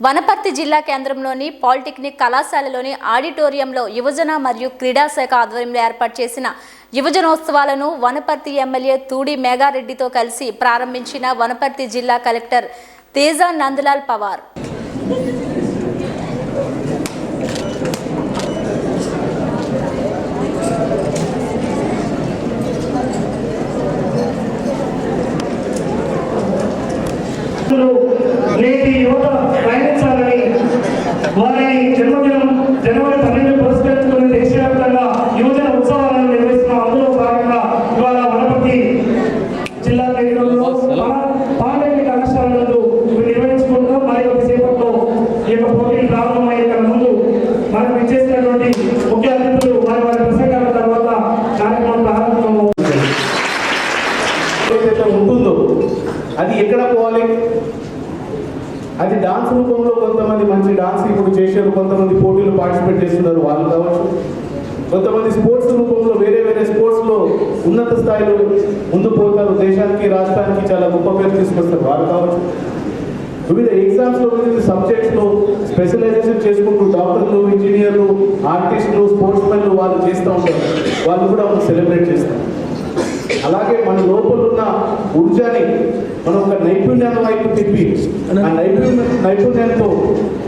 వనపర్తి జిల్లా కేంద్రంలోని పాలిటెక్నిక్ కళాశాలలోని ఆడిటోరియంలో యువజన మరియు క్రీడా శాఖ ఆధ్వర్యంలో ఏర్పాటు చేసిన యువజనోత్సవాలను వనపర్తి ఎమ్మెల్యే తూడి మేఘారెడ్డితో కలిసి ప్రారంభించిన వనపర్తి జిల్లా కలెక్టర్ తేజ నందలాల్ పవార్. ఏదైతే ఉంటుందో అది ఎక్కడ పోవాలి? అది డాన్స్ రూపంలో కొంతమంది మంచి డాన్స్ ఇప్పుడు చేశారు కొంతమంది పోటీలు పార్టిసిపేట్ చేస్తున్నారు వాళ్ళు కావచ్చు. కొంతమంది స్పోర్ట్స్ రూపంలో వేరే వేరే స్పోర్ట్స్లో ఉన్నత స్థాయిలో ముందు పోతారు. దేశానికి రాష్ట్రానికి చాలా గొప్ప పేరు తీసుకొస్తారు వాళ్ళు కావచ్చు. వివిధ ఎగ్జామ్స్లో వివిధ సబ్జెక్ట్స్లో స్పెషలైజేషన్ చేసుకుంటూ డాక్టర్లు ఇంజనీర్లు ఆర్టిస్టులు స్పోర్ట్స్ మెన్లు వాళ్ళు చేస్తూ ఉంటారు. వాళ్ళు కూడా మనం సెలబ్రేట్ చేస్తారు. అలాగే మన లోపల ఉన్న ఊర్జాని మనం ఒక నైపుణ్యం వైపు తిప్పి ఆ నైపుణ్యం నైపుణ్యంతో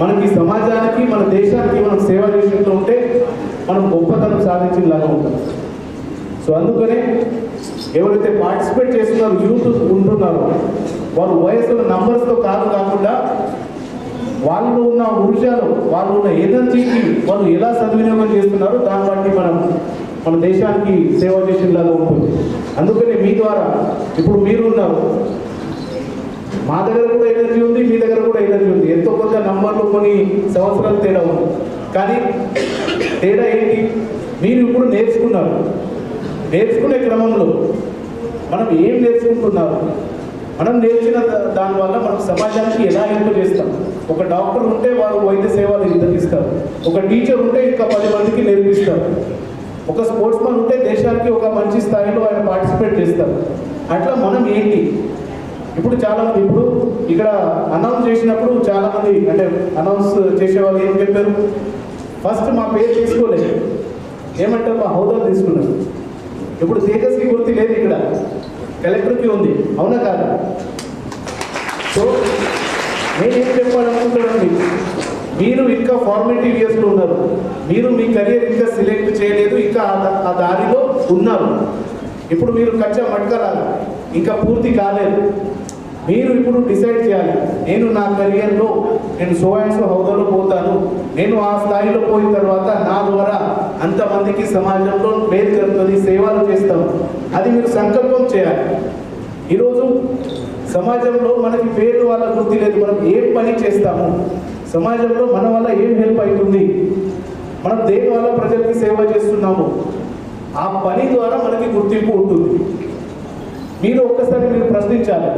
మనకి సమాజానికి మన దేశానికి మనం సేవ చేసినట్టు ఉంటే మనం గొప్పతనం సాధించేలాగా ఉంటాం. సో అందుకనే ఎవరైతే పార్టిసిపేట్ చేస్తున్నారో యూత్ ఉంటున్నారో వారు వయసులో నంబర్స్తో కాదు కాకుండా వాళ్ళు ఉన్న ఊర్జాలో వాళ్ళు ఉన్న ఎనర్జీకి వాళ్ళు ఎలా సద్వినియోగం చేస్తున్నారో దాన్ని బట్టి మనం మన దేశానికి సేవ చేసేలాగా ఉంటుంది. అందుకనే మీ ద్వారా ఇప్పుడు మీరు ఉన్నారు. మా దగ్గర కూడా ఎనర్జీ ఉంది మీ దగ్గర కూడా ఎనర్జీ ఉంది. ఎంతో కొంత నంబర్లు కొన్ని సంవత్సరాలు తేడా ఉంది. కానీ తేడా ఏంటి? మీరు ఇప్పుడు నేర్చుకున్నారు. నేర్చుకునే క్రమంలో మనం ఏం నేర్చుకుంటున్నారు? మనం నేర్చిన దానివల్ల మనం సమాజానికి ఎలా హెల్ప్ చేస్తాం? ఒక డాక్టర్ ఉంటే వారు వైద్య సేవలు ఇస్తారు. ఒక టీచర్ ఉంటే ఇంకా పది మందికి నేర్పిస్తారు. ఒక స్పోర్ట్స్ మ్యాన్ ఉంటే దేశానికి ఒక మంచి స్థాయిలో ఆయన పార్టిసిపేట్ చేస్తారు. అట్లా మనం ఏంటి? ఇప్పుడు చాలా మంది ఇప్పుడు ఇక్కడ అనౌన్స్ చేసినప్పుడు చాలా మంది అంటే అనౌన్స్ చేసేవాళ్ళు ఏం చెప్పారు? ఫస్ట్ మా పేరు తీసుకోలేదు. ఏమంటారు? మా హోదాలు తీసుకున్నారు. ఇప్పుడు తేజస్వి గుర్తి లేదు ఇక్కడ. కలెక్టర్కి ఉంది. అవునా కాదు? సో నేనేం చెప్పాలనుకుంటున్నాను? మీరు ఇంకా ఫార్మేటివ్ ఇయర్స్లో ఉన్నారు. మీరు మీ కెరియర్ ఇంకా సెలెక్ట్ చేయలేదు ఇంకా ఆ దారిలో ఉన్నారు. ఇప్పుడు మీరు కచ్చా మట్కరాలి ఇంకా పూర్తి కాలేదు. మీరు ఇప్పుడు డిసైడ్ చేయాలి నేను నా కెరియర్లో నేను సో అండ్ సో హోదాలో పోతాను. నేను ఆ స్థాయిలో పోయిన తర్వాత నా ద్వారా అంతమందికి సమాజంలో పేరు జరుగుతుంది సేవలు చేస్తాం అది మీరు సంకల్పం చేయాలి. ఈరోజు సమాజంలో మనకి పేరు వాళ్ళ గుర్తి లేదు మనం ఏం పని చేస్తాము? సమాజంలో మన వల్ల ఏం హెల్ప్ అవుతుంది? మనం దేని వల్ల ప్రజలకి సేవ చేస్తున్నాము. ఆ పని ద్వారా మనకి గుర్తింపు ఉంటుంది. మీరు ఒక్కసారి మీరు ప్రశ్నించాలి.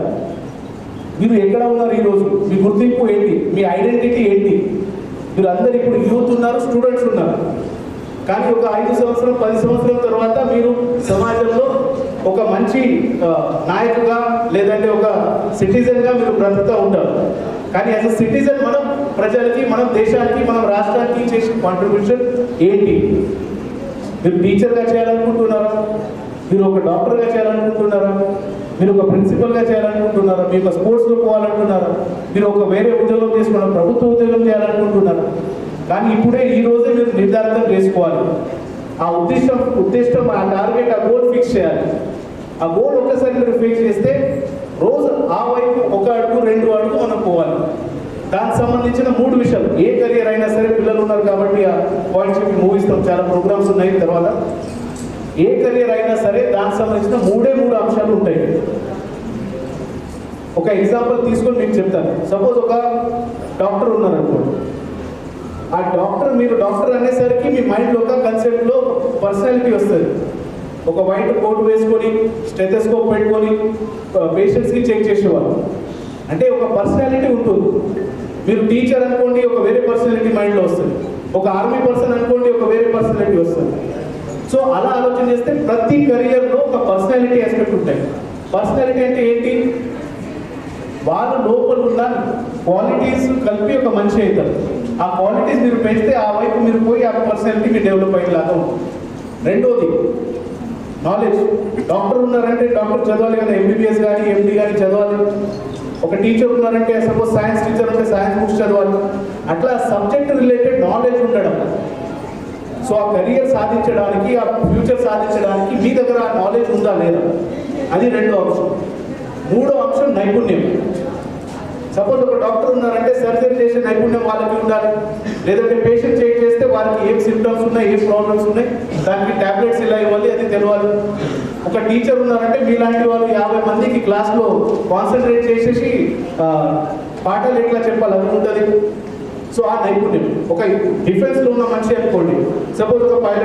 మీరు ఎక్కడ ఉన్నారు ఈరోజు? మీ గుర్తింపు ఏంటి? మీ ఐడెంటిటీ ఏంటి? మీరు అందరు ఇప్పుడు యూత్ ఉన్నారు స్టూడెంట్స్ ఉన్నారు. కానీ ఒక ఐదు సంవత్సరం పది సంవత్సరాల తర్వాత మీరు సమాజంలో ఒక మంచి నాయకుగా లేదంటే ఒక సిటిజన్గా మీరు బ్రతుకుతూ ఉంటారు. కానీ యాజ్ అ సిటిజన్ మనం ప్రజలకి మనం దేశానికి మనం రాష్ట్రానికి చేసిన కాంట్రిబ్యూషన్ ఏంటి? మీరు టీచర్గా చేయాలనుకుంటున్నారా? మీరు ఒక డాక్టర్గా చేయాలనుకుంటున్నారా? మీరు ఒక ప్రిన్సిపల్గా చేయాలనుకుంటున్నారా? మీరు ఒక స్పోర్ట్స్లో పోవాలనుకుంటున్నారా? మీరు ఒక వేరే ఉద్యోగం చేసుకున్న ప్రభుత్వ ఉద్యోగం చేయాలనుకుంటున్నారా? కానీ ఇప్పుడే ఈ రోజే మీరు నిర్ధారణ చేసుకోవాలి. ఆ ఉద్దేశం ఉద్దేశం ఆ టార్గెట్ ఆ గోల్ ఫిక్స్ చేయాలి. ఆ గోల్ ఒక్కసారి మీరు ఫిక్స్ చేస్తే రోజు ఆ వైపు ఒక అడుగు రెండు అడుగు మనం పోవాలి. దానికి సంబంధించిన మూడు విషయాలు. ఏ కెరియర్ అయినా సరే పిల్లలు ఉన్నారు కాబట్టి ఆ పాయింట్స్ చెప్పి మూవీస్తాం చాలా ప్రోగ్రామ్స్ ఉన్నాయి తర్వాత. ఏ కెరియర్ అయినా సరే దానికి సంబంధించిన మూడే మూడు అంశాలు ఉంటాయి. ఒక ఎగ్జాంపుల్ తీసుకొని మీకు చెప్తాను. సపోజ్ ఒక డాక్టర్ ఉన్నారనుకోండి ఆ డాక్టర్ మీరు డాక్టర్ అనేసరికి మీ మైండ్లో ఒక కన్సెప్ట్లో పర్సనాలిటీ వస్తుంది. ఒక వైట్ కోట్ వేసుకొని స్టెథోస్కోప్ పెట్టుకొని పేషెంట్స్కి చెక్ చేసేవాళ్ళు. అంటే ఒక పర్సనాలిటీ ఉంటుంది. మీరు టీచర్ అనుకోండి ఒక వేరే పర్సనాలిటీ మైండ్లో వస్తుంది. ఒక ఆర్మీ పర్సన్ అనుకోండి ఒక వేరే పర్సనాలిటీ వస్తుంది. సో అలా ఆలోచన చేస్తే ప్రతి కెరియర్లో ఒక పర్సనాలిటీ ఆస్పెక్ట్ ఉంటాయి. పర్సనాలిటీ అంటే ఏంటి? వాళ్ళ లోపల ఉన్న క్వాలిటీస్ కలిపి ఒక మనిషి అవుతారు. ఆ క్వాలిటీస్ మీరు పెంచితే ఆ వైపు మీరు పోయి ఆ పర్సనాలిటీ మీరు డెవలప్ అయ్యేలాగా ఉంటుంది. రెండోది నాలెడ్జ్ డాక్టర్ ఉన్నారంటే డాక్టర్ చదవాలి కదా ఎంబీబీఎస్ కానీ ఎండి కానీ చదవాలి. ఒక టీచర్ ఉన్నారంటే సపోజ్ సైన్స్ టీచర్ ఉంటే సైన్స్ బుక్స్ చదవాలి. అట్లా సబ్జెక్ట్ రిలేటెడ్ నాలెడ్జ్ ఉండడం. సో ఆ కెరియర్ సాధించడానికి ఆ ఫ్యూచర్ సాధించడానికి మీ దగ్గర ఆ నాలెడ్జ్ ఉందా లేదా? అది రెండో అంశం. మూడో అంశం నైపుణ్యం. సపోజ్ ఒక డాక్టర్ ఉన్నారంటే సర్జరీ చేసే నైపుణ్యం వాళ్ళకి ఉండాలి. లేదంటే పేషెంట్ చెక్ చేస్తే వాళ్ళకి ఏం సిమ్టమ్స్ ఉన్నాయి ఏం ప్రాబ్లమ్స్ ఉన్నాయి దానికి టాబ్లెట్స్ ఇలా ఇవ్వాలి అది తెలియాలి ఒక టీచర్ ఉన్నారంటే మీలాంటి వాళ్ళు యాభై మందికి క్లాస్లో కాన్సన్ట్రేట్ చేసేసి పాఠాలు ఎట్లా చెప్పాలి అది ఉంటుంది. సో ఆ నైపుణ్యం ఒక డిఫెన్స్లో ఉన్న మనిషి అనుకోండి. సపోజ్ ఒక పైలట్